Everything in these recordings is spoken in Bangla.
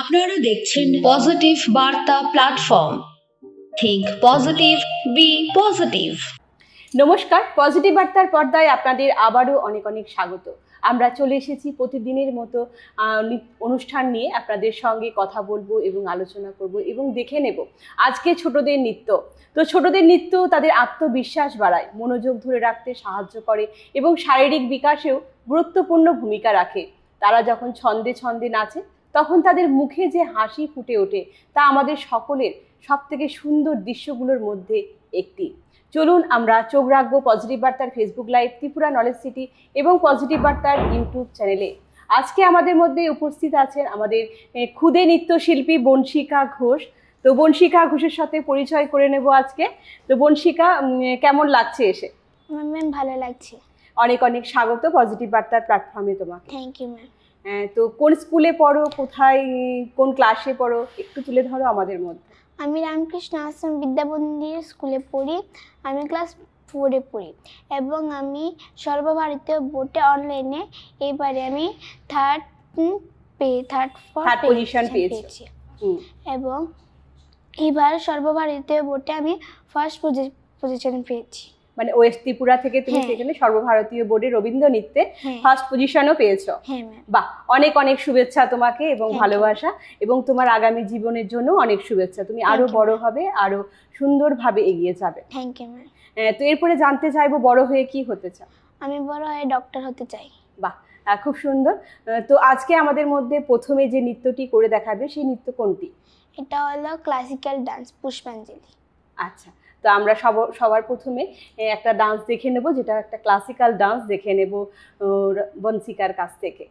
আপনারা দেখছেন positive Barta platform think positive be positive নমস্কার পজিটিভ বার্তার পর্দায় আপনাদের আবারও অনেক অনেক স্বাগত। আমরা চলে এসেছি প্রতিদিনের মতো অনুষ্ঠান নিয়ে আপনাদের সঙ্গে কথা বলব এবং আলোচনা করব এবং দেখে নেব। আজকে ছোটদের নৃত্য। তো ছোটদের নৃত্য তাদের আত্মবিশ্বাস বাড়ায়, মনোযোগ ধরে রাখতে সাহায্য করে এবং শারীরিক বিকাশেও গুরুত্বপূর্ণ ভূমিকা রাখে। তারা যখন ছন্দে ছন্দে নাচে তখন তাদের মুখে যে হাসি ফুটে ওঠে তা আমাদের সকলের সবথেকে সুন্দর দৃশ্যগুলোর মধ্যে একটি। চলুন আমরা চোখ রাখব পজিটিভ বার্তার Facebook live Tripura knowledge city এবং পজিটিভ বার্তার ইউটিউব চ্যানেলে আজকে আমাদের মধ্যে উপস্থিত আছেন আমাদের ক্ষুদে নৃত্যশিল্পী বংশিকা ঘোষ। তো বংশিকা ঘোষের সাথে পরিচয় করে নেব আজকে। তো বংশিকা কেমন লাগছে এসে? ম্যাম ভালো লাগছে। অনেক অনেক স্বাগত পজিটিভ বার্তার প্ল্যাটফর্মে তোমাকে। Thank you ma'am. তো কোন স্কুলে পড়ো কোথায় কোন ক্লাসে পড়ো একটু তুলে ধরো আমাদের মধ্যে। আমি রামকৃষ্ণ আশ্রম বিদ্যামন্দির স্কুলে পড়ি আমি ক্লাস ফোরে পড়ি এবং আমি সর্বভারতীয় বোর্ডে অনলাইনে এবারে আমি থার্ড পেয়ে থার্ড Third পজিশন। পেয়েছি। এবং এবার সর্বভারতীয় বোর্ডে আমি ফার্স্ট পজিশন পেয়েছি। মানে ওয়েস্ট ত্রিপুরা থেকে তুমি হ্যাঁ। সেখানে সর্বভারতীয় বোর্ডে রবীন্দ্র নৃত্যে হ্যাঁ। ফার্স্ট পজিশনও পেয়েছ। হ্যাঁ বাহ অনেক অনেক শুভেচ্ছা তোমাকে এবং ভালোবাসা এবং তোমার আগামী জীবনের জন্য অনেক শুভেচ্ছা। তুমি আরও বড় হবে আরও সুন্দরভাবে এগিয়ে যাবে। থ্যাংক ইউ তো এরপরে জানতে চাইব বড় হয়ে কি হতে চাও? আমি বড় হয়ে ডক্টর হতে চাই। বাহ খুব সুন্দর। তো আজকে আমাদের মধ্যে প্রথমে যে নৃত্যটি করে দেখাবে সেই নৃত্য কোনটি? এটা হলো ক্লাসিক্যাল ডান্স পুষ্পাঞ্জলি আচ্ছা তো আমরা সব, সবার প্রথমে একটা ডান্স দেখে নেব, যেটা একটা ক্লাসিক্যাল ডান্স দেখে নেব বনসিকার কাছ থেকে।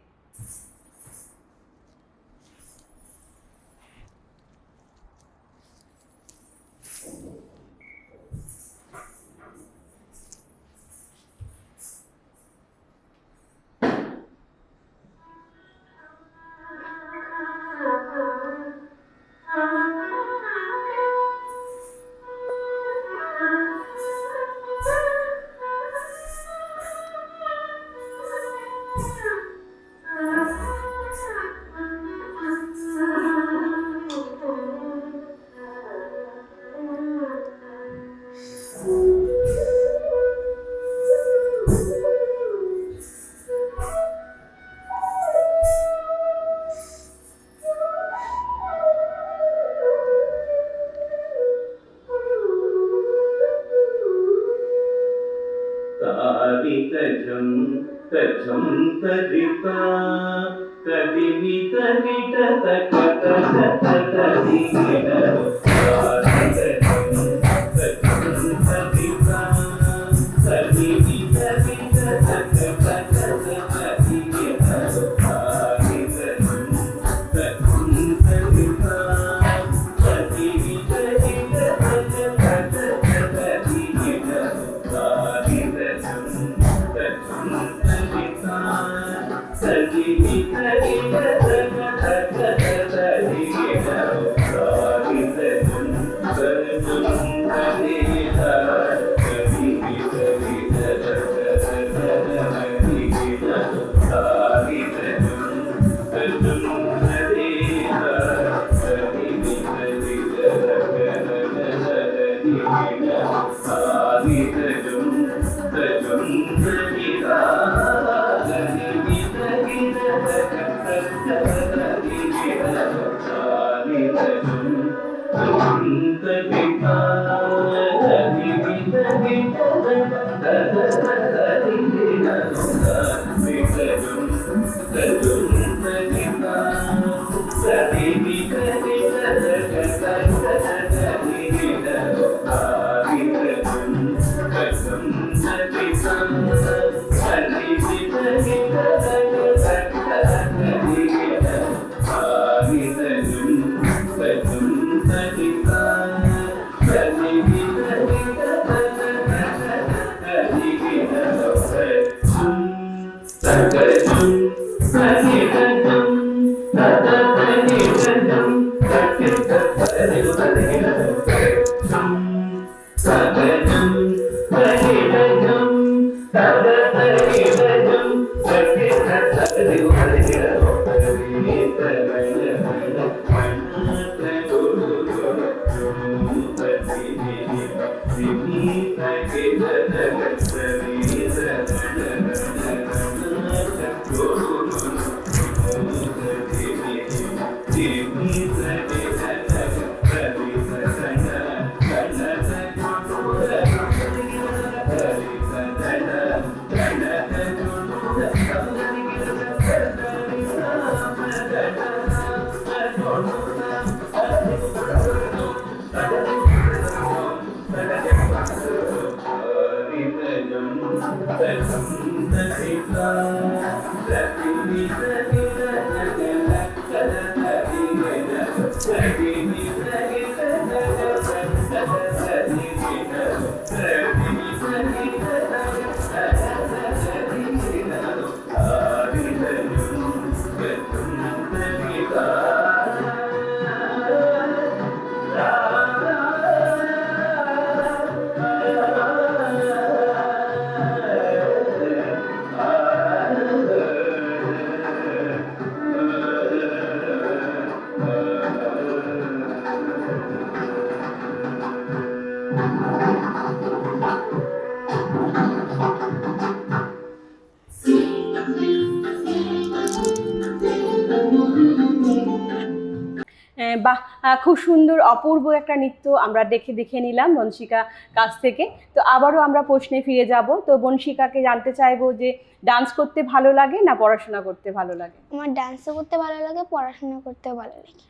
খুব সুন্দর অপূর্ব একটা নৃত্য আমরা দেখে দেখে নিলাম বংশিকা কাছ থেকে। তো আবারও আমরা প্রশ্নে ফিরে যাব। তো বংশিকাকে জানতে চাইব যে ডান্স করতে ভালো লাগে না পড়াশোনা করতে ভালো লাগে? আমার ডান্সও করতে ভালো লাগে পড়াশোনা করতে ভালো লাগে।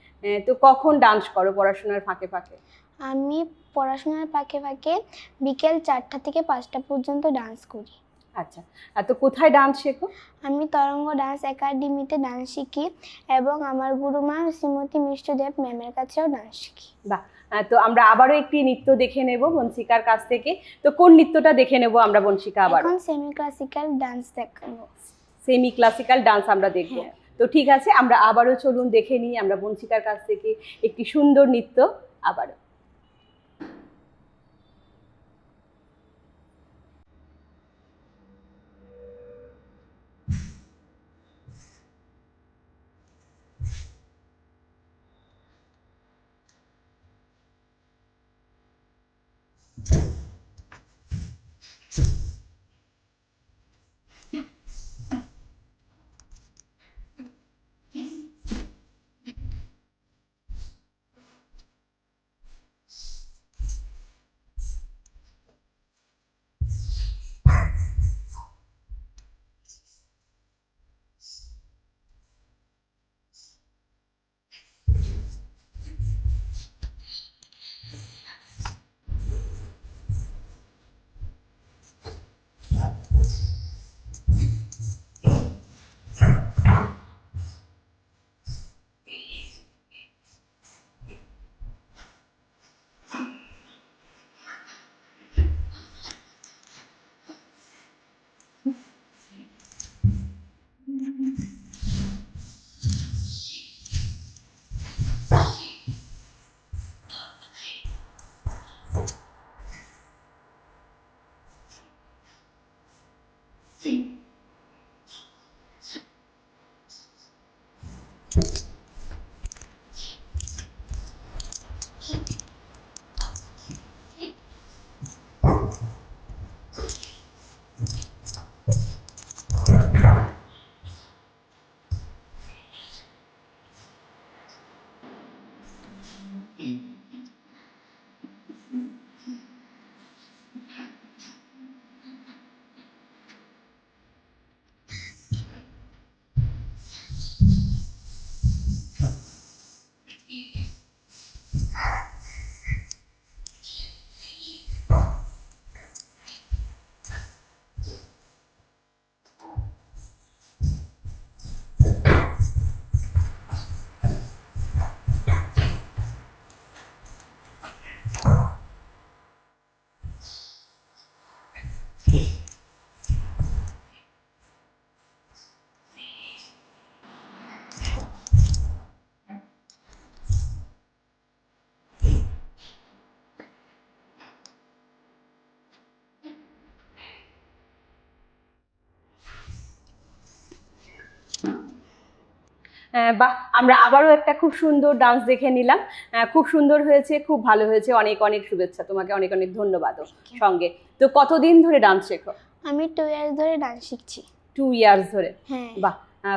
তো কখন ডান্স করো পড়াশোনার ফাঁকে ফাঁকে? আমি পড়াশোনার ফাঁকে ফাঁকে বিকেল চারটা থেকে পাঁচটা পর্যন্ত ডান্স করি। আচ্ছা আর তো কোথায় ডান্স শেখো? আমি তরঙ্গ ডান্স একাডেমিতে ডান্স শিখি এবং আমার গুরুমা শ্রীমতী মিষ্টদেব ম্যামের কাছেও ডান্স শিখি। বাহ তো আমরা আবারও একটি নৃত্য দেখে নেব বংশিকার কাছ থেকে। তো কোন নৃত্যটা দেখে নেব আমরা বংশিকা আবার এখন সেমি ক্লাসিক্যাল ডান্স দেখাবো। সেমি ক্লাসিক্যাল ডান্স আমরা দেখব। হ্যাঁ। তো ঠিক আছে আমরা আবারও চলুন দেখে নিই আমরা বংশিকার কাছ থেকে একটি সুন্দর নৃত্য আবারও। বাহ আমরা আবারও একটা খুব সুন্দর ডান্স দেখে নিলাম। খুব সুন্দর হয়েছে খুব ভালো হয়েছে। অনেক অনেক শুভেচ্ছা তোমাকে অনেক অনেক ধন্যবাদও সঙ্গে। তো কতদিন ধরে ডান্স শেখো? আমি টু ইয়ার্স ধরে ডান্স শিখছি। টু ইয়ার্স ধরে? হ্যাঁ। বাহ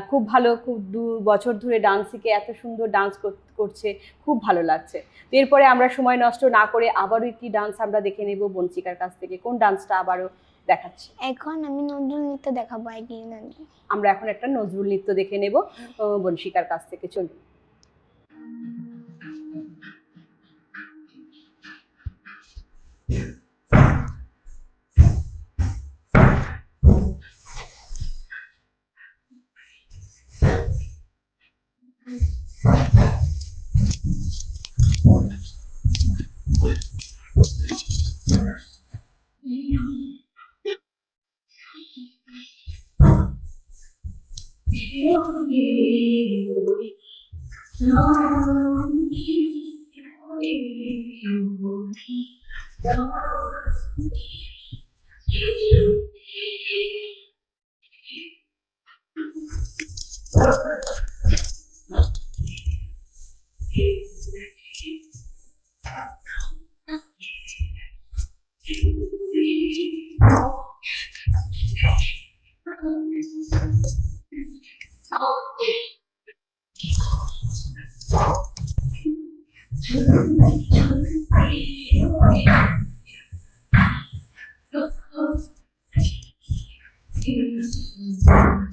খুব ভালো খুব দু বছর ধরে ডান্স শিখে এত সুন্দর ডান্স করছে খুব ভালো লাগছে। এরপরে আমরা সময় নষ্ট না করে আবারও একটি ডান্স আমরা দেখে নেব বঞ্চিকার কাছ থেকে। কোন ডান্সটা আবারও দেখাচ্ছি। এখন আমি নজরুল নৃত্য দেখাবো আমরা এখন একটা নজরুল নৃত্য দেখে নেব। বনশিকার কাছ থেকে চলুন। Thank you. Lord, tears from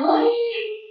Bye.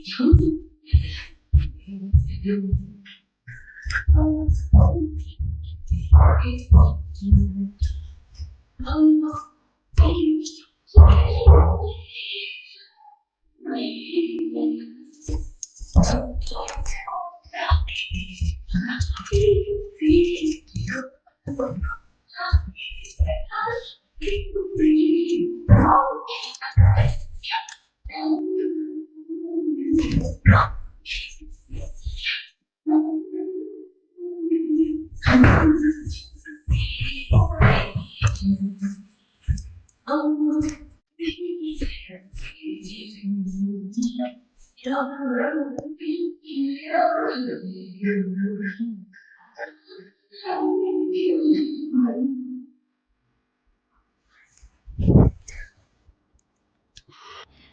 I'm Oh,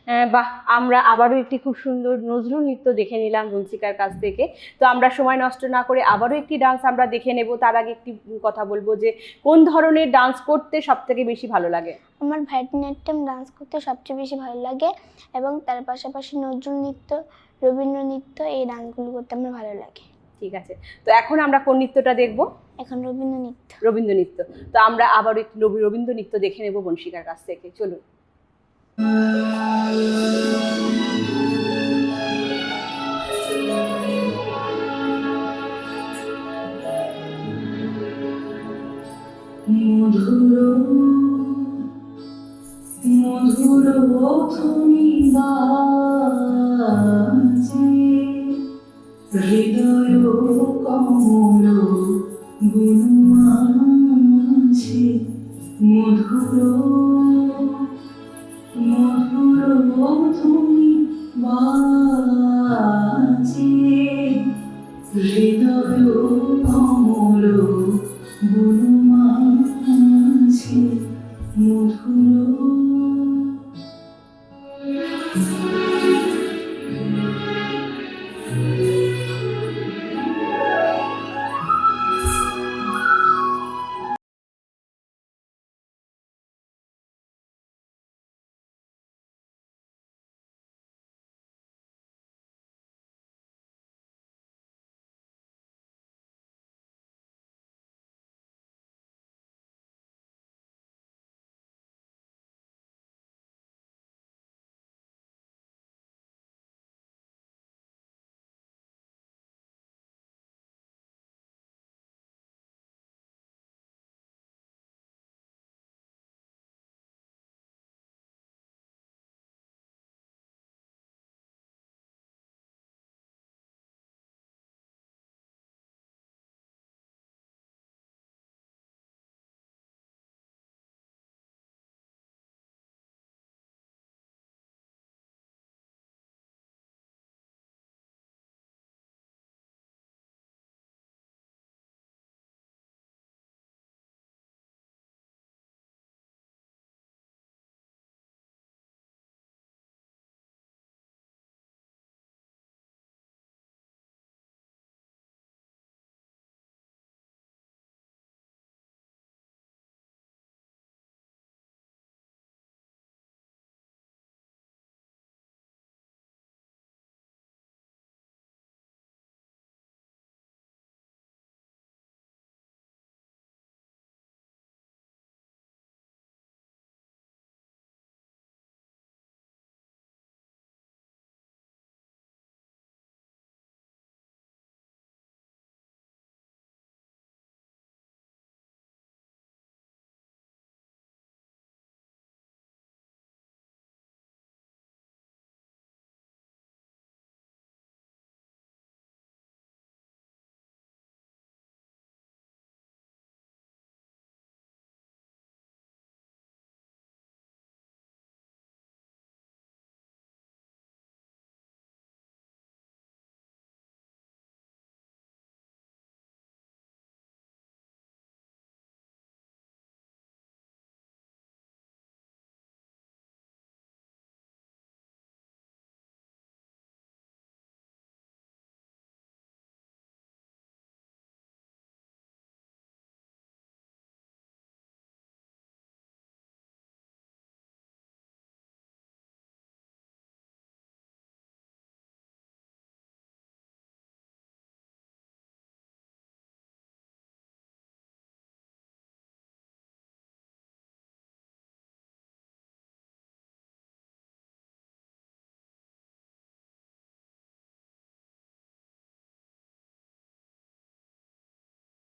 হ্যাঁ, বাহ, আমরা আবারও একটি খুব সুন্দর নজরুল নৃত্য দেখে নিলাম রুলসিকার কাছ থেকে। তো আমরা সময় নষ্ট না করে আবারও একটি ডান্স আমরা দেখে নেব। তার আগে একটি কথা বলব যে, কোন ধরনের ডান্স করতে সব থেকে বেশি ভালো লাগে? আমার ভ্যাটনাট্যাম ডান্স করতে সবচেয়ে বেশি ভালো লাগে এবং তার পাশাপাশি নজরুল নৃত্য রবীন্দ্র নৃত্য এই ডান্সগুলো করতে আমার ভালো লাগে। ঠিক আছে। তো এখন আমরা কোন নৃত্যটা দেখব? এখন রবীন্দ্র নৃত্য রবীন্দ্র নৃত্য তো আমরা আবার একটি রবি- রবীন্দ্র নৃত্য দেখে নেব বংশিকার কাছ থেকে। চলুন। মধুর মধুর হৃদয় কমল গুণমাছে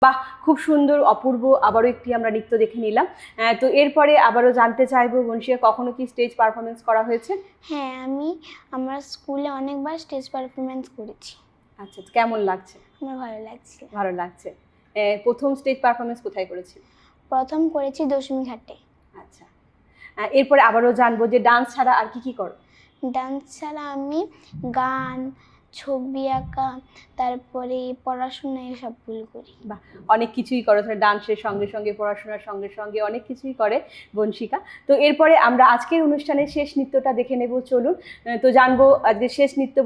বাহ খুব সুন্দর অপূর্ব আবারও একটি আমরা নৃত্য দেখে নিলাম। তো এরপরে আবারও জানতে চাইব বংশিয়া কখনো কি স্টেজ পারফরমেন্স করা হয়েছে? হ্যাঁ আমি আমার স্কুলে অনেকবার স্টেজ পারফরমেন্স করেছি। আচ্ছা কেমন লাগছে? আমার ভালো লাগছে। ভালো লাগছে। প্রথম স্টেজ পারফরমেন্স কোথায় করেছি? প্রথম করেছি দশমী ঘাটে। আচ্ছা। এরপরে আবারও জানব যে ডান্স ছাড়া আর কি কি করো? ডান্স ছাড়া আমি গান ছবি আঁকা তারপরে পড়াশোনা এসবগুলো করি। বা অনেক কিছুই করে তাহলে ডান্সের সঙ্গে সঙ্গে পড়াশোনার সঙ্গে সঙ্গে অনেক কিছুই করে বংশিকা তো এরপরে আমরা আজকের অনুষ্ঠানের শেষ নৃত্যটা দেখে নেব চলুন। তো জানব আজকে শেষ নৃত্য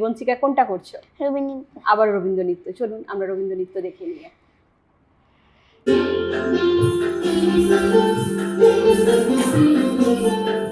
বংশিকা কোনটা করছ? রবীন্দ্র আবার রবীন্দ্র নৃত্য চলুন আমরা রবীন্দ্র নৃত্য দেখে নিয়ে আহ,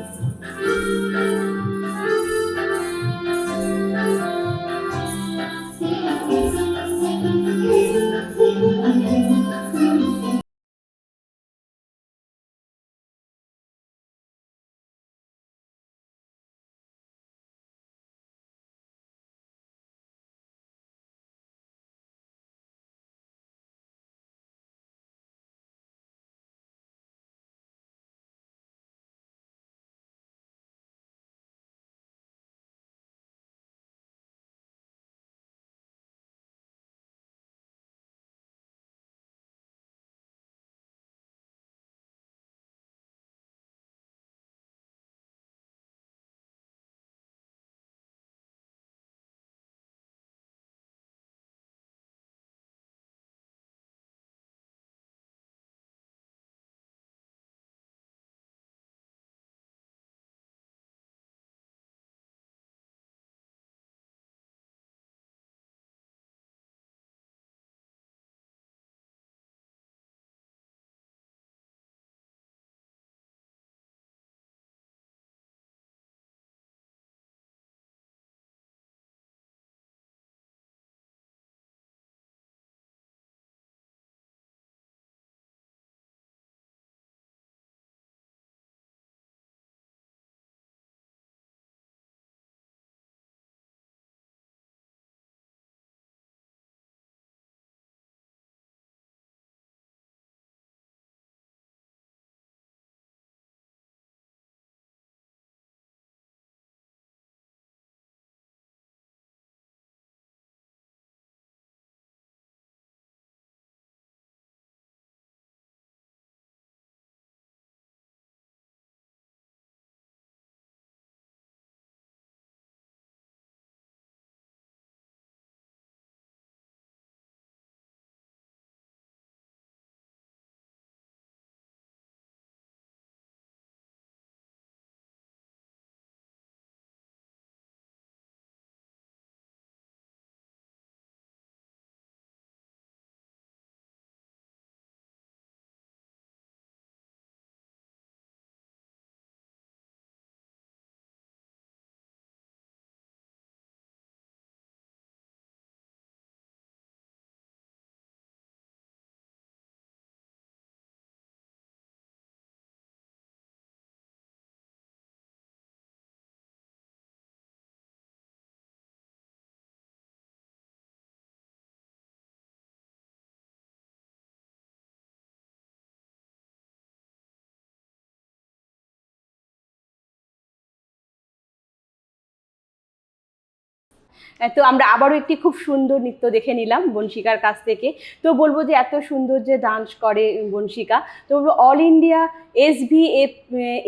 তো আমরা আবারও একটি খুব সুন্দর নৃত্য দেখে নিলাম বংশিকার কাছ থেকে। তো বলব যে এত সুন্দর যে ডান্স করে বংশিকা তো বলব all India S V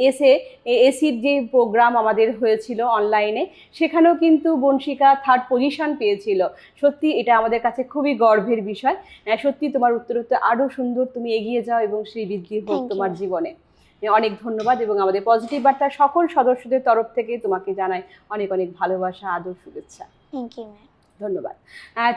S A এসির যে প্রোগ্রাম আমাদের হয়েছিল অনলাইনে সেখানেও কিন্তু বংশিকা থার্ড পজিশন পেয়েছিল। সত্যি এটা আমাদের কাছে খুবই গর্বের বিষয়। সত্যি তোমার উত্তরোত্তর আরও সুন্দর তুমি এগিয়ে যাও এবং শ্রীবৃদ্ধি হোক তোমার জীবনে। অনেক ধন্যবাদ এবং আমাদের পজিটিভ বার্তার সকল সদস্যদের তরফ থেকে তোমাকে জানাই অনেক অনেক ভালোবাসা আদর শুভেচ্ছা। থ্যাংক ইউ ম্যাম ধন্যবাদ।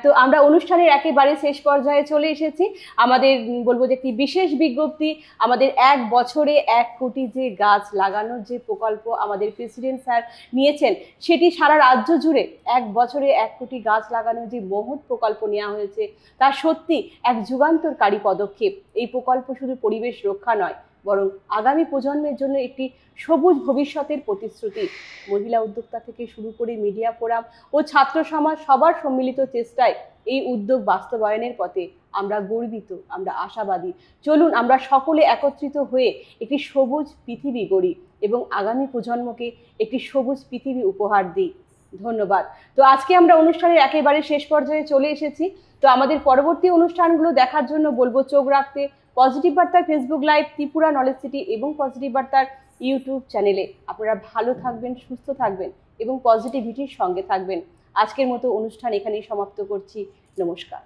তো আমরা অনুষ্ঠানের একেবারে শেষ পর্যায়ে চলে এসেছি। আমাদের বলব যে একটি বিশেষ বিজ্ঞপ্তি, আমাদের এক বছরে এক কোটি যে গাছ লাগানোর যে প্রকল্প আমাদের প্রেসিডেন্ট স্যার নিয়েছেন, সেটি সারা রাজ্য জুড়ে এক বছরে এক কোটি গাছ লাগানোর যে মহৎ প্রকল্প নেওয়া হয়েছে, তা সত্যি এক যুগান্তরকারী পদক্ষেপ। এই প্রকল্প শুধু পরিবেশ রক্ষা নয় বরং আগামী প্রজন্মের জন্য একটি সবুজ ভবিষ্যতের প্রতিশ্রুতি। মহিলা উদ্যোক্তা থেকে শুরু করে মিডিয়া ফোরাম ও ছাত্র সমাজ সবার সম্মিলিত চেষ্টায় এই উদ্যোগ বাস্তবায়নের পথে আমরা গর্বিত, আমরা আশাবাদী। চলুন, আমরা সকলে একত্রিত হয়ে একটি সবুজ পৃথিবী গড়ি এবং আগামী প্রজন্মকে একটি সবুজ পৃথিবী উপহার দিই। ধন্যবাদ। তো আজকে আমরা অনুষ্ঠানের একেবারে শেষ পর্যায়ে চলে এসেছি। তো আমাদের পরবর্তী অনুষ্ঠানগুলো দেখার জন্য বলব চোখ রাখতে পজিটিভ বার্তার Facebook live Tripura knowledge city এবং পজিটিভ বার্তার ইউটিউব চ্যানেলে আপনারা ভালো থাকবেন, সুস্থ থাকবেন এবং পজিটিভিটির সঙ্গে থাকবেন। আজকের মতো অনুষ্ঠান এখানেই সমাপ্ত করছি। নমস্কার।